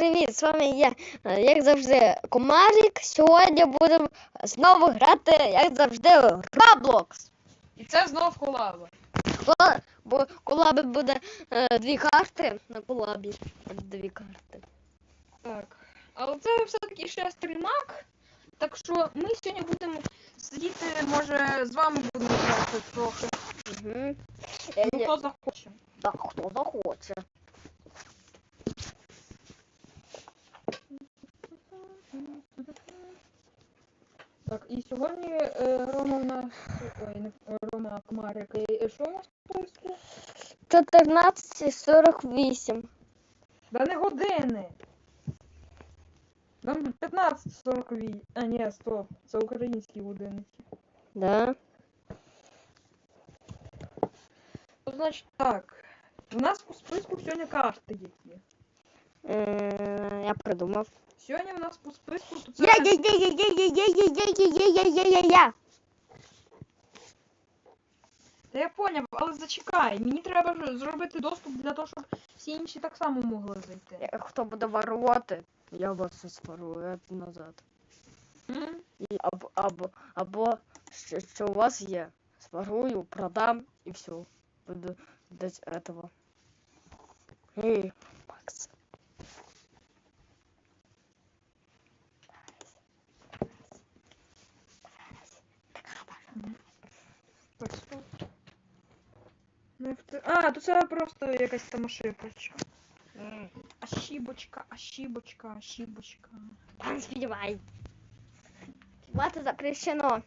привіт! З вами я, е, як завжди, Комарик. Сьогодні будемо знову грати, як завжди, в Roblox. І це знов колаба. Кола- Бо колаби буде е, дві карти на колабі. Дві карти. Так. Але це все-таки ще стрімак. Так що ми сьогодні будемо сидіти, може, з вами будемо грати трохи. Угу. Ну, хто захоче. Так, хто захоче. Так, і сьогодні е, Рома в нас. Ой, не Рома Комарик. І що у нас по списку? 14.48. Да не години. Нам 15.48. А, ні, стоп. Це українські годинники. Да. Ну, значить так. У нас по списку сьогодні карти які. Е, я придумав. Сьогодні у нас по списку це. Я, я, я, я, я, я, я, я, я, я, я, я, я, я. Та я поняв, але зачекай. Мені треба ж зробити доступ для того, щоб всі інші так само могли зайти. Я- Хто буде воровати, я вас спарую назад. М? І або, або, або що, що у вас є. Спарую, продам і все. Буду без этого. Эй, Так, стоп. Не вти- А, то це просто якась там ошибочка. Ошибочка, ошибочка, ошибочка. Пан співай. Мати запрещено.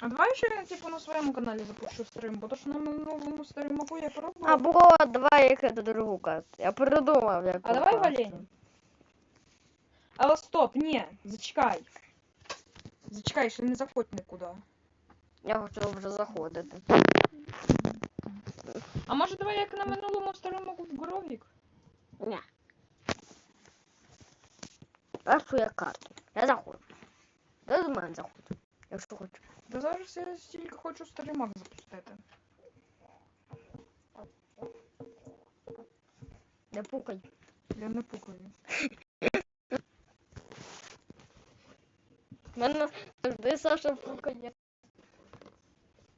А давай ще типу на своєму каналі запущу стрим, бо то що на минулому стримаку я пробував. Або давай яке другу карту. Я придумав, як. А давай Валені. Але стоп, ні, зачекай. Зачекай, ще не заходь нікуди. Я хочу вже заходити. А може давай як на минулому старому в Гровік? Ні. Першу я карту. Я заходжу. Ти до мене заходь. Якщо хочеш. Та зараз я тільки хочу старимак запустити. Не пукай. Я не пукаю. В Мене завжди Саша пукає.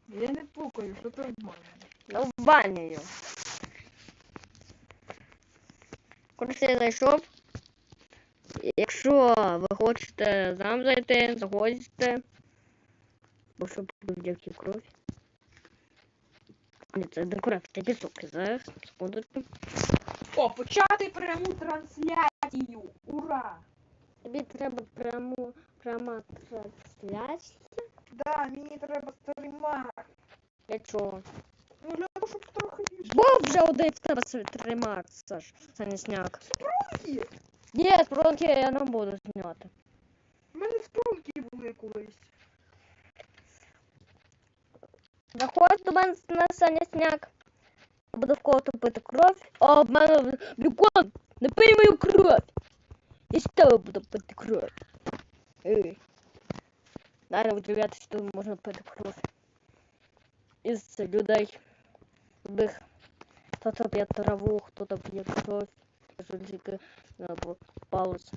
Я не пукаю, що ти нормально. Ну, в баню. Коротше, я зайшов. Якщо ви хочете нам зайти, заходьте. Бо що будь-які крові. Ні, це декорація пісок. Зараз, секундочку. О, почати пряму трансляцію! Ура! Тобі треба пряму, пряма трансляція. Да, мені треба старимак. Для чого? Ну, для того, щоб трохи більше. Був вже один в тебе тримак, Саш, Санісняк. Є. Ні, спронки я не буду зняти. У мене струнки були колись. Заходь до мене на санясняк. Буду в кого тупити кров. О, в мене бікон! Не пий мою кров! Я з тебе буду пити кров. Ей. Наверное, виділятися тут можно перепхнути. Із людей любих. Кто-то пьет траву, кто-то пьет кровь, жильчики палець.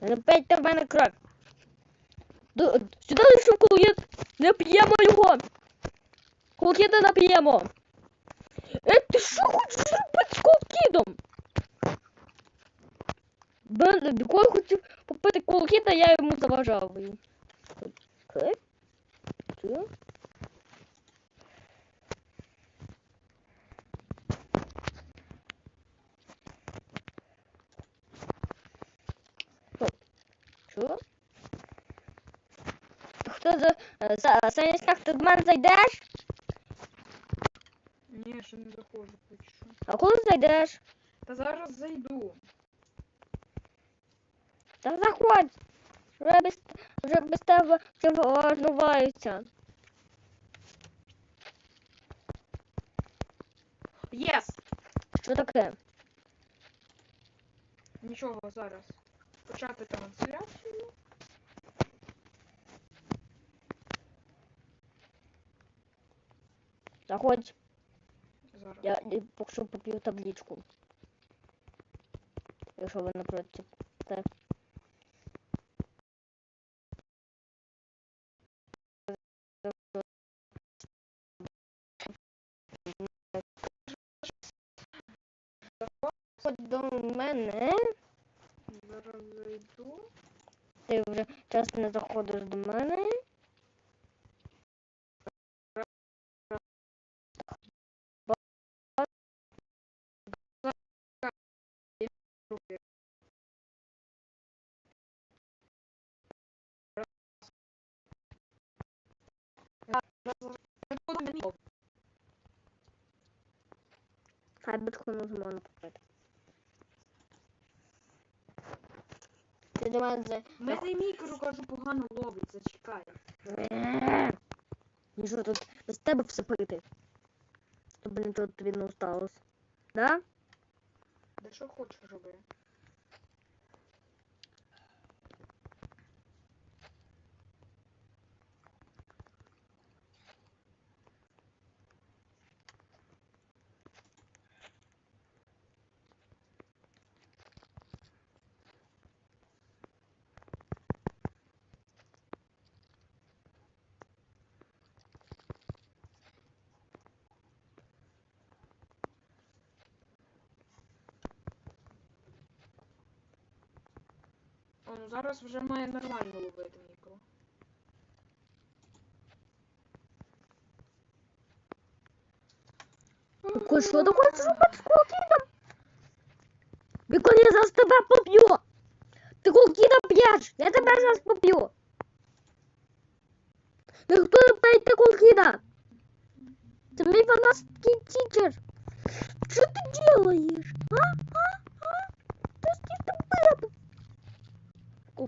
Опять в Да сюда Сюди лише кулкет. Не п'ємо його. Кулкета не п'ємо. Е, ти що хочеш робити з кулкетом? Бен, бікой хотів попити колкіда, я йому заважав. Окей? Що? Що? Хто за... за... Санечка, ти до мене зайдеш? Ні, ще не заходжу поки що. А коли зайдеш? Та зараз зайду. Та заходь. Вже без, вже без тебе все важнувається. Єс! Що таке? Нічого зараз. Почати трансляцію. Заходь. Зараз. Я, поки що поп'ю табличку. Якщо ви не. Так. Ходь до мене. Зараз зайду. Ти вже часто не заходиш до мене. Хай битку не зможна Ти до мене за... У мене мікро, кажу, погано ловить, зачекай. Ну що тут без тебе все пити? Щоб нічого тобі не осталось. Да? Да що хочеш роби? О, ну зараз вже має нормально ловити мікро. Какой що ти хочеш робити з колкідом? Бікон, я зараз тебе поб'ю! Ти колкіда п'єш! Я тебе зараз поб'ю! Ніхто не п'є колкіда! Ти мій фанатський тічер! Що ти делаєш? А? А? А?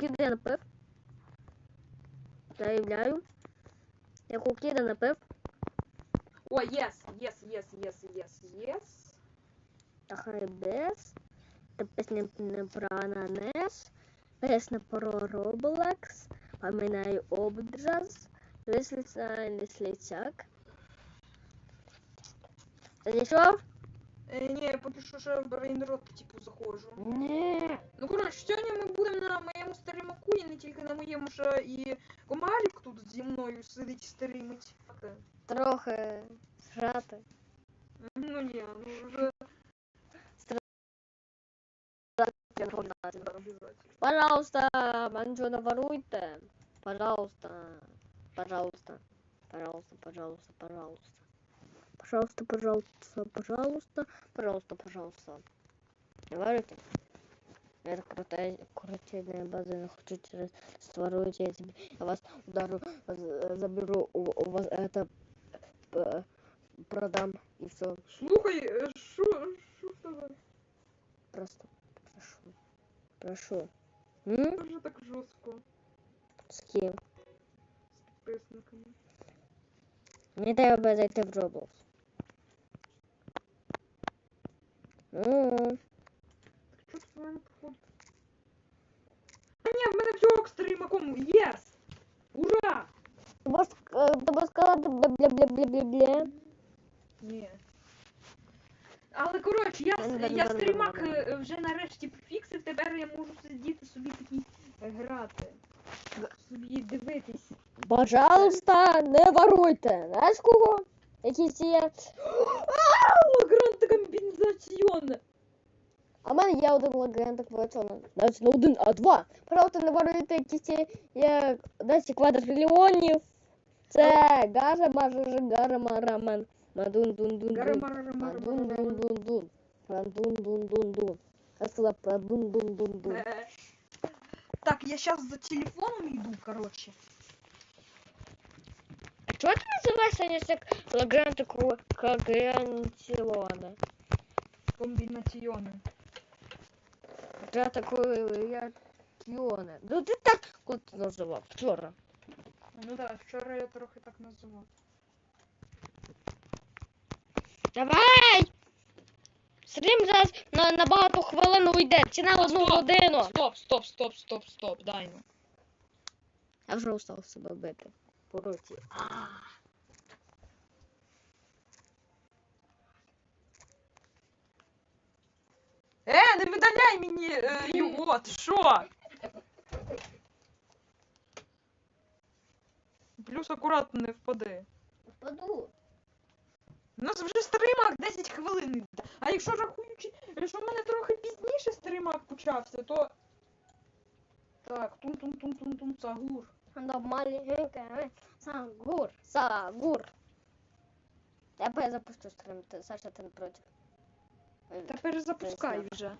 Колкіда я напив. Заявляю. Я колкіда напив. О, єс, єс, єс, єс, єс, єс. Хребес, та пісня не про ананес, пісня про Roblox, пам'ятаю обдраз, вислиця не слицяк. Зайшов? Е, ні, я поки що ще в брейнрот, типу, заходжу. Ні. Ну, коротше, сьогодні ми будемо на моєму старимаку, і не тільки на моєму, ще і комарик тут зі мною сидить стримить. Так, Трохи зжати. Ну ні, ну вже обіжать. Пожалуйста, манчо наворуйте. Пожалуйста. Пожалуйста. Пожалуйста, пожалуйста, пожалуйста. Пожалуйста, пожалуйста, пожалуйста, пожалуйста, пожалуйста. Не воруйте. Это крутая, крутая база, я хочу через своруйте, я, тебе, я вас удару, з- заберу, у, у вас это п- продам и все. Слухай, е, що, що в тебе? Просто прошу. Прошу. М? Дуже так жорстко С кем? з підписниками. Мені треба зайти в Roblox. Ну, А ні, в мене все стримаком, єс! Ура! треба ск- треба сказати бля-бля-бля-бля-бля. Ні. Але коротше, я, я стрімак е, вже нарешті пофіксив, тепер я можу сидіти собі такий е, грати. Собі дивитись. Пожалуйста, не воруйте. Знаєш кого? Якісь є. Гранта комбінзаціон! А в мене є один легенд квачоно. Навіть не один, а два. Пожалуйста, не воруйте якісь є- є 10 квадрильйонів. Це гара мажа гара мараман. Мадун дун дун дун. Мадун дун дун дун. Мадун дун дун дун. Я сказала продун дун дун дун. Е, Так, я сейчас за телефоном иду, короче. Чого ти називаєшся не як легенди Кагрантіони? Комбінаціони. Я такої як Кіони. Ну ти так ти називав вчора. Ну да, вчора я трохи так називав. Давай! Стрім зараз на, на багато хвилин уйде, чи на одну Стоп! годину. Стоп, стоп, стоп, стоп, стоп, дай ну. Я вже устав себе бити. По руці. Е, не видаляй мені е, його, ти що? Плюс акуратно не впади. Впаду. У нас вже стримак 10 хвилин. йде. А якщо рахуючи, що в мене трохи пізніше стримак почався, то. Так, тун-тун-тун-тун-тун, цагур. До маленькая Сагур. Сагур. Я бы запущу стрим. Ты, Саша, ты не против? Та перезапускай вже.